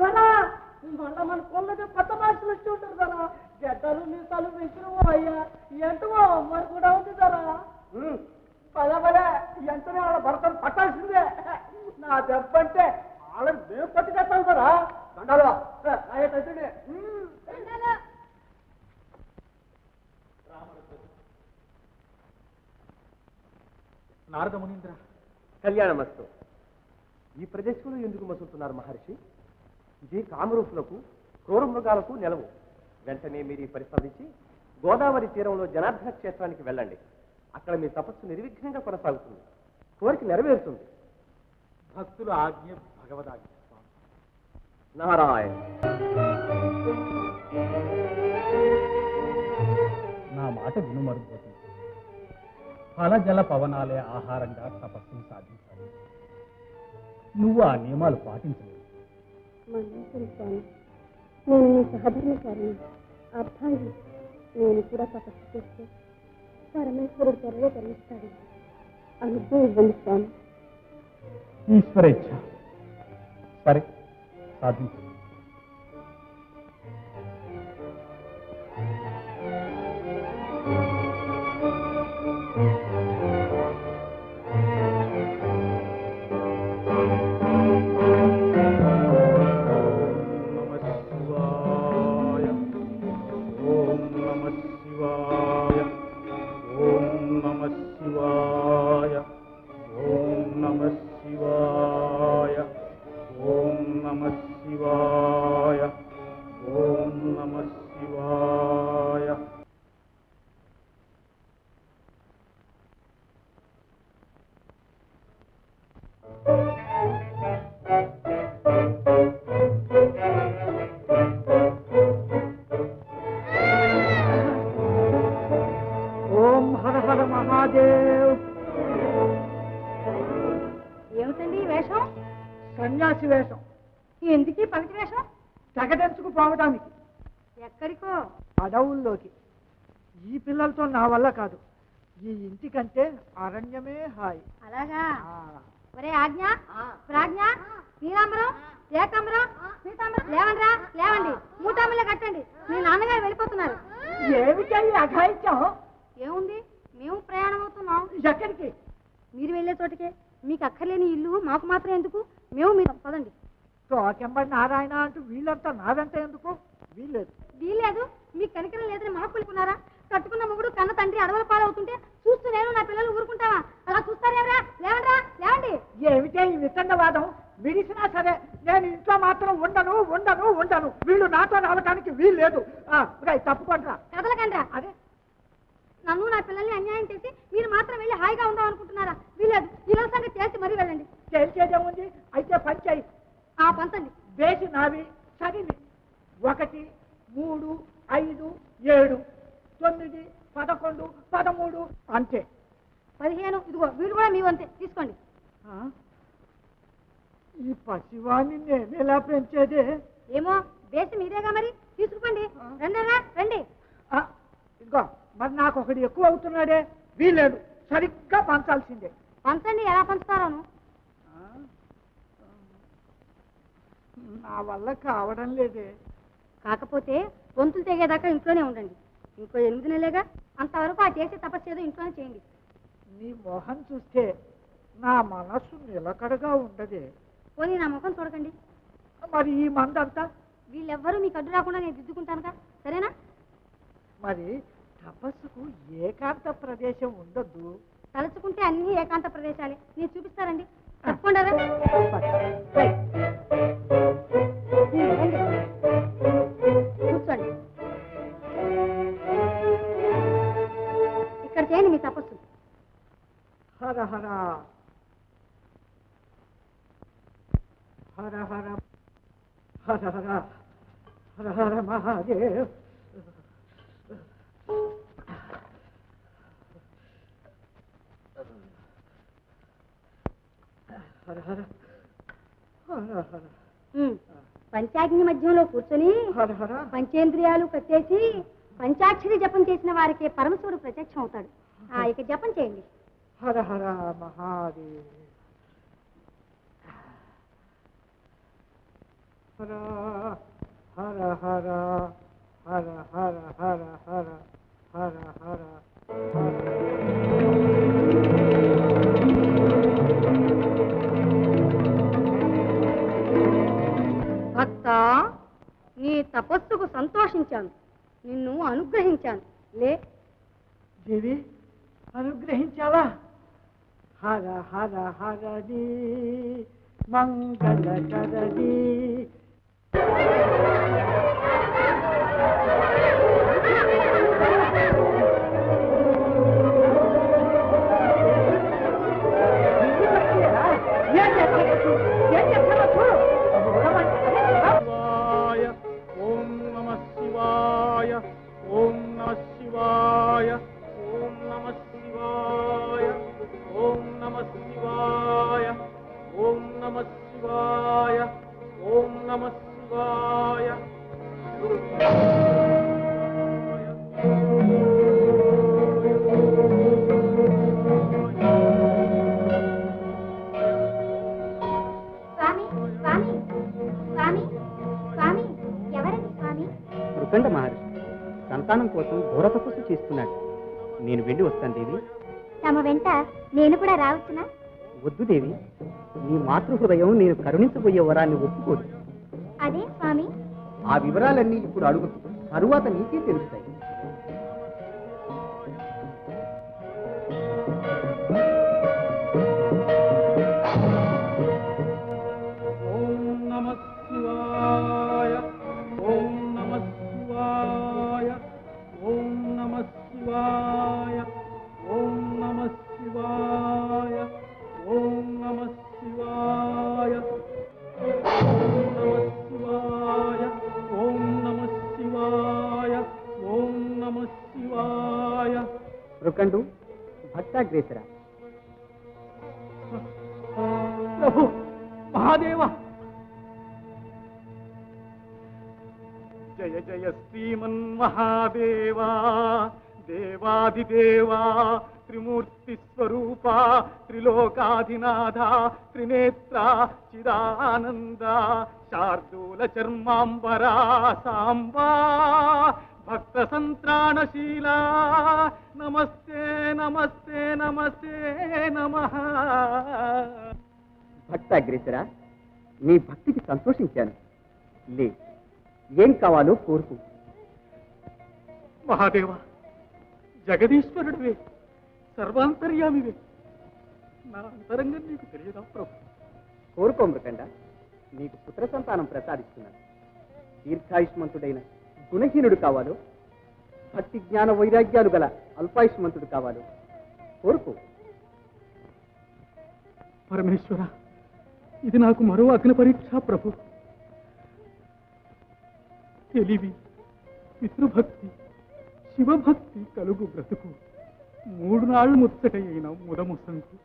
సరా మళ్ళా మన కొన్నది కొత్త మనుషులు వచ్చి ఉంటారు సరా గడ్డలు మీసాలు విసిరు అయ్యా. ఎంటవో మరి కూడా ఉంది సరా పద పద ఎంతనే వాళ్ళ భర్తను పట్టాల్సిందే. నా దెబ్బంటే వాళ్ళని మేము పట్టుకెత్తాం సరా దండాలు. నారద మునీంద్ర కళ్యాణమస్తు. ఈ ప్రదేశంలో ఎందుకు మసులుతున్నారు మహర్షి? ఇది కామరూపులకు క్రూర మృగాలకు నెలవు. వెంటనే మీరు ఈ పరిశోధించి గోదావరి తీరంలో జనార్దన క్షేత్రానికి వెళ్ళండి. అక్కడ మీ తపస్సు నిర్విఘ్నంగా కొనసాగుతుంది. కోరిక నెరవేరుతుంది. భక్తుల ఆజ్ఞ భగవదాజ్ఞ స్వామి. నారాయణ. నా మాట విను మరుపోతుంది ఫల జల పవనాలే ఆహారంగా తపస్సును సాధించాలి. నువ్వు ఆ నియమాలు పాటించలేదు. మల్లేశ్వర స్వామి నేను నీ సహధర్మచారిని అర్థాంగి నేను కూడా తపస్సు చేస్తే పరమేశ్వరుడు త్వరలో కరుణిస్తాడు అనుభవం ఇవ్వండి స్వామి. ఈశ్వరేచ్ఛ. సరే సాధించు. ఎందుకు పవిత్ర వేషం? ప్రకటించుకుపోవటానికి ఎక్కడికో? అడవుల్లోకి. ఈ పిల్లలతో నా వల్ల కాదు. ఈ ఇంటికంటే అరణ్యమే హాయి. అలాగా? ఒరే ఆజ్ఞ ప్రాజ్ఞ నీలాంబరం ఏకాంబరం పీతాంబరం లేవండిరా లేవండి. కట్టండి. మీ నాన్నగారు వెళ్ళిపోతున్నారు. అఘాయిత్యం? ఏముంది? మేము ప్రయాణం అవుతున్నాం. ఎక్కడికి? మీరు వెళ్ళే చోటికే. మీకు అక్కర్లేని ఇల్లు మాకు మాత్రం ఎందుకు? మేము మీరు పదండి. తోకెంబడి నారాయణ అంటూ వీళ్ళంతా నాదంతా ఎందుకు? వీల్లేదు. వీల్లేదు? మీకు కనికరం లేదని మాకు కొలుకున్నారా కట్టుకున్న మొగుడు కన్న తండ్రి అడవుల పాలవుతుంటే చూస్తూ నేను నా పిల్లలు ఊరుకుంటావా? అలా చూస్తారేమరా లేవండ్రా లేవండి. ఏమిటే ఈ వితండవాదం విడిసినా సరే నేను ఇంట్లో మాత్రం ఉండను ఉండను ఉండను. వీళ్ళు నాతో రావటానికి వీల్లేదు. ఆ, రేయ్, తప్పుకోండిరా. కదలకండ్రా. అదే నన్ను నా పిల్లల్ని అన్యాయం చేసి మీరు మాత్రం వెళ్ళి హాయిగా ఉందాం అనుకుంటున్నారా వీలేదు ఈ రోజు సంగతి చేసి మరీ వెళ్ళండి. తేల్చేదేముంది? అయితే ఆ వేసి నావి చదివి. ఒకటి మూడు ఐదు ఏడు తొమ్మిది పదకొండు పదమూడు అంతే. పదిహేను ఇదిగో వీడు కూడా మీ వంతే. తీసుకోండి? ఈ పసివాణ్ణి నేను ఎలా పెంచేదే? ఏమో దేశం మీరేగా మరి? తీసుకుపోండి. రండి. రండి ఇదిగో మరి నాకు ఒకటి ఎక్కువ అవుతున్నాడే? వీలేడు సరిగ్గా పంచాల్సిందే. పంచండి ఎలా పంచుతారోను ఆ? నా వల్ల కావడం లేదే. కాకపోతే గొంతులు తెగేదాకా ఇంట్లోనే ఉండండి. ఇంకో ఎనిమిది నెలలేగా అంతవరకు ఆ చేసే తపస్సు ఏదో ఇంట్లోనే చేయండి. నీ మొహం చూస్తే నా మనస్సు నిలకడగా ఉండదే. పోనీ నా ముఖం చూడకండి. మరి ఈ మందంతా? వీళ్ళెవ్వరూ మీకు అడ్డు రాకుండా నేను దిద్దుకుంటానుగా? సరేనా? మరి తపస్సుకు ఏకాంత ప్రదేశం ఉండద్దు తలుచుకుంటే అన్ని ఏకాంత ప్రదేశాలే. నేను చూపిస్తారండి తప్పకుండా హర హర హర హర హర హర హర మహాదేవ్ పంచాగ్ని మధ్యంలో కూర్చొని పంచేంద్రియాలు కట్టేసి పంచాక్షరి జపం చేసిన వారికి పరమశివుడు ప్రత్యక్షం అవుతాడు ఇక జపం చేయండి హర హర మహాదేవ్ హర హర హర హర హర హర హర హర హర భక్త నీ తపస్సుకు సంతోషించాను. నిన్ను అనుగ్రహించాను. లే. దేవి అనుగ్రహించావా? ಹರ ಹರ ಹರದಿ ಮಂಗಲ ಕರದಿ సంతానం కోసం ఘోర తపస్సు చేస్తున్నాడు. నేను వెళ్ళి వస్తాను దేవి. తమ వెంట నేను కూడా రావచ్చునా? వద్దు దేవి. నీ మాతృహృదయం నేను కరుణించబోయే వరాన్ని ఒప్పుకోదు. అదే స్వామి. ఆ వివరాలన్నీ ఇప్పుడు అడుగు. తరువాత నీకే తెలుస్తాయి. మృకండు భక్తాగ్రేసర ప్రభు మహాదేవ! జయ జయ శ్రీమన్ మహాదేవా దేవాదిదేవా త్రిమూర్తి స్వరూప త్రిలోకాధినాథ త్రినేత్ర చిదానంద శార్దూల చర్మాంబరా సాంబా భక్త సంత్రాణశీల నమస్తే నమస్తే నమస్తే నమః భక్తాగ్రేసర నీ భక్తికి సంతోషించాను. లే ఏం కావాలో కోరుకు. మహాదేవ జగదీశ్వరుడివే సర్వాంతర్యామివే. నా అంతరంగం నీకు తెలియదా ప్రభు? కోరుకో మృకండ నీకు పుత్ర సంతానం ప్రసాదిస్తున్నాను. దీర్ఘాయుష్మంతుడైన గుణహీనుడు కావాలో భక్తి జ్ఞాన వైరాగ్యాలు గల అల్పాయుష్మంతుడు కావాలో. కోరుకో. పరమేశ్వర ఇది నాకు మరో అగ్ని పరీక్ష ప్రభు. తెలివి పితృభక్తి శివభక్తి కలుగు బ్రతుకు. మూడు నాళ్ళు ముచ్చటైన ముదముసంకు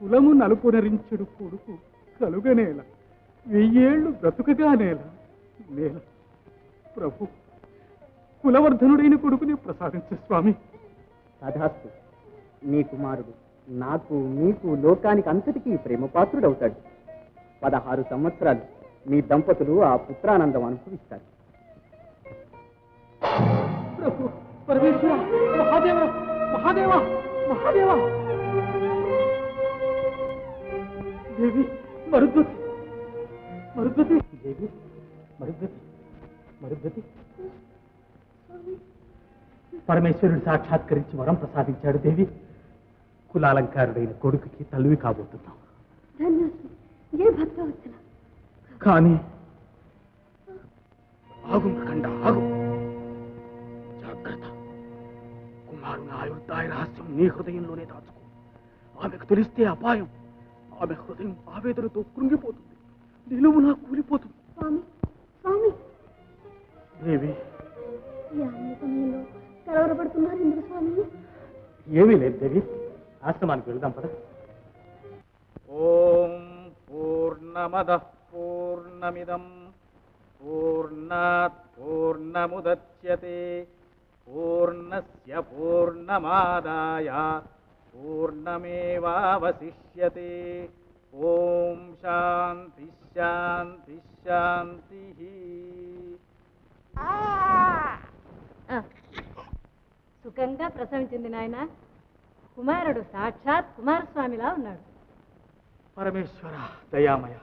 కులము నలుపునరించడు కొడుకు కలుగనేల. వెయ్యేళ్ళు బ్రతుకగా నేల నేల. ప్రభు. కులవర్ధనుడైన కొడుకుని ప్రసాదించే స్వామి. తథాస్తు నీ కుమారుడు నాకు నీకు లోకానికి అంతటికీ ప్రేమపాత్రుడవుతాడు. పదహారు సంవత్సరాలు మీ దంపతులు ఆ పుత్రానందం అనుభవిస్తారు. ప్రభు పరమేశ్వర మహాదేవ మహాదేవ మహాదేవ. దేవి మరుద్వతి మరుద్వతి దేవి మరుద్వతి మరుద్వతి పరమేశ్వరుడు సాక్షాత్కరించి వరం ప్రసాదించాడు దేవి. కులాలంకారుడైన కొడుకుకి తల్లివి కాబోతున్నాం. కానీ ఆగు మృకండ ఆగు. జాగ్రత్త. కుమారుని ఆయుర్దాయ రహస్యం నీ హృదయంలోనే దాచుకో. ఆమెకు తెలిస్తే అపాయం. ఆమె హృదయం ఆవేదనతో కృంగిపోతుంది. నిలువునా కూలిపోతుంది. దేవి సమయంలో కలవరపడుతున్నారు ఎందుకు స్వామి ఏమీ లేదు దేవి ఆశ్రమానికి వెళ్దాం పద. ఓం పూర్ణమద పూర్ణమిదం. పూర్ణాత్ పూర్ణముద్యతే. పూర్ణస్య పూర్ణమాదాయ. పూర్ణమేవావశిష్యతే. ఓం శాంతి శాంతి శాంతి. సుఖంగా ప్రసవించింది నాయన. కుమారుడు సాక్షాత్ కుమారస్వామిలా ఉన్నాడు. పరమేశ్వర దయామయ.